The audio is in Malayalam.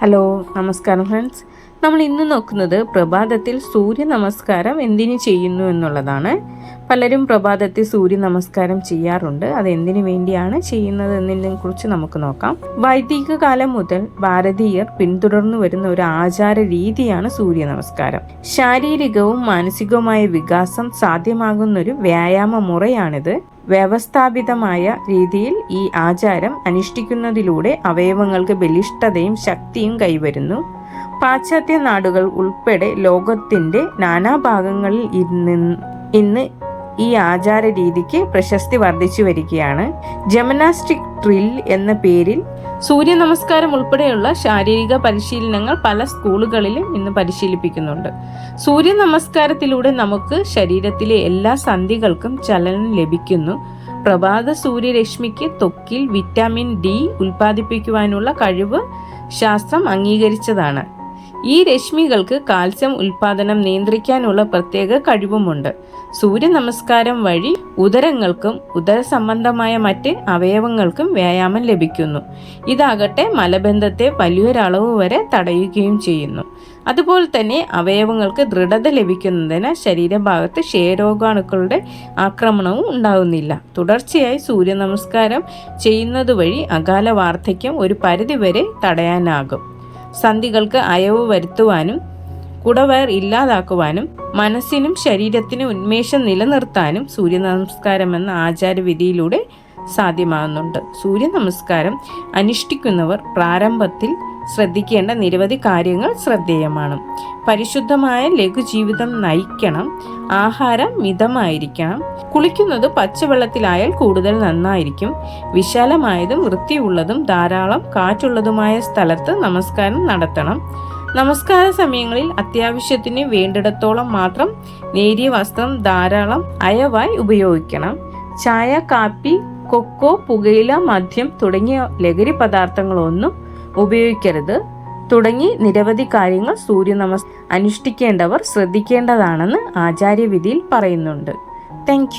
హలో నమస్కారం ఫ్రెండ్స్. നമ്മൾ ഇന്ന് നോക്കുന്നത് പ്രഭാതത്തിൽ സൂര്യ നമസ്കാരം എന്തിനു ചെയ്യുന്നു എന്നുള്ളതാണ്. പലരും പ്രഭാതത്തിൽ സൂര്യ നമസ്കാരം ചെയ്യാറുണ്ട്. അത് എന്തിനു വേണ്ടിയാണ് ചെയ്യുന്നത് എന്നതിനെ കുറിച്ച് നമുക്ക് നോക്കാം. വൈദിക കാലം മുതൽ ഭാരതീയർ പിന്തുടർന്നു വരുന്ന ഒരു ആചാര രീതിയാണ് സൂര്യ നമസ്കാരം ശാരീരികവും മാനസികവുമായ വികാസം സാധ്യമാകുന്ന ഒരു വ്യായാമ മുറയാണിത് വ്യവസ്ഥാപിതമായ രീതിയിൽ ഈ ആചാരം അനുഷ്ഠിക്കുന്നതിലൂടെ അവയവങ്ങൾക്ക് ബലിഷ്ഠതയും ശക്തിയും കൈവരുന്നു. പാശ്ചാത്യ നാടുകൾ ഉൾപ്പെടെ ലോകത്തിന്റെ നാനാഭാഗങ്ങളിൽ ഇന്ന് ഇന്ന് ഈ ആചാര രീതിക്ക് പ്രശസ്തി വർദ്ധിച്ചു വരികയാണ്. ജമനാസ്റ്റിക് ട്രിൽ എന്ന പേരിൽ സൂര്യ നമസ്കാരം ഉൾപ്പെടെയുള്ള ശാരീരിക പരിശീലനങ്ങൾ പല സ്കൂളുകളിലും ഇന്ന് പരിശീലിപ്പിക്കുന്നുണ്ട്. സൂര്യ നമസ്കാരത്തിലൂടെ നമുക്ക് ശരീരത്തിലെ എല്ലാ സന്ധികൾക്കും ചലനം ലഭിക്കുന്നു. പ്രഭാത സൂര്യരശ്മിക്ക് ത്വക്കിൽ വിറ്റാമിൻ ഡി ഉൽപ്പാദിപ്പിക്കുവാനുള്ള കഴിവ് ശാസ്ത്രം അംഗീകരിച്ചതാണ്. ഈ രശ്മികൾക്ക് കാൽസ്യം ഉൽപാദനം നിയന്ത്രിക്കാനുള്ള പ്രത്യേക കഴിവുമുണ്ട്. സൂര്യ നമസ്കാരം വഴി ഉദരങ്ങൾക്കും ഉദര സംബന്ധമായ മറ്റ് അവയവങ്ങൾക്കും വ്യായാമം ലഭിക്കുന്നു. ഇതാകട്ടെ മലബന്ധത്തെ വലിയൊരളവ് വരെ തടയുകയും ചെയ്യുന്നു. അതുപോലെ തന്നെ അവയവങ്ങൾക്ക് ദൃഢത ലഭിക്കുന്നതിന് ശരീരഭാഗത്ത് ക്ഷയരോഗാണുക്കളുടെ ആക്രമണവും ഉണ്ടാകുന്നില്ല തുടർച്ചയായി സൂര്യ നമസ്കാരം ചെയ്യുന്നത് വഴി അകാല വാർദ്ധക്യം ഒരു പരിധിവരെ തടയാനാകും. സന്ധികൾക്ക് അയവ് വരുത്തുവാനും കുടവയർ ഇല്ലാതാക്കുവാനും മനസ്സിനും ശരീരത്തിനും ഉന്മേഷം നിലനിർത്താനും സൂര്യ നമസ്കാരം എന്ന ആചാരവിധിയിലൂടെ സാധ്യമാകുന്നുണ്ട്. സൂര്യ നമസ്കാരം അനുഷ്ഠിക്കുന്നവർ പ്രാരംഭത്തിൽ ശ്രദ്ധിക്കേണ്ട നിരവധി കാര്യങ്ങൾ ശ്രദ്ധേയമാണ്. പരിശുദ്ധമായ ലഘുജീവിതം നയിക്കണം. ആഹാരം മിതമായിരിക്കണം. കുളിക്കുന്നത് പച്ചവെള്ളത്തിലായാൽ കൂടുതൽ നന്നായിരിക്കും. വിശാലമായതും വൃത്തിയുള്ളതും ധാരാളം കാറ്റുള്ളതുമായ സ്ഥലത്ത് നമസ്കാരം നടത്തണം. നമസ്കാര സമയങ്ങളിൽ അത്യാവശ്യത്തിന് വേണ്ടിടത്തോളം മാത്രം നേരിയ വസ്ത്രം ധാരാളം അയവായി ഉപയോഗിക്കണം. ചായ കാപ്പി കൊക്കോ പുകയില മദ്യം തുടങ്ങിയ ലഹരി പദാർത്ഥങ്ങളൊന്നും ഉപയോഗിക്കരുത്. തുടങ്ങി നിരവധി കാര്യങ്ങൾ സൂര്യ നമസ് അനുഷ്ഠിക്കേണ്ടവർ ശ്രദ്ധിക്കേണ്ടതാണെന്ന് ആചാര്യവിധിയിൽ പറയുന്നുണ്ട്. താങ്ക്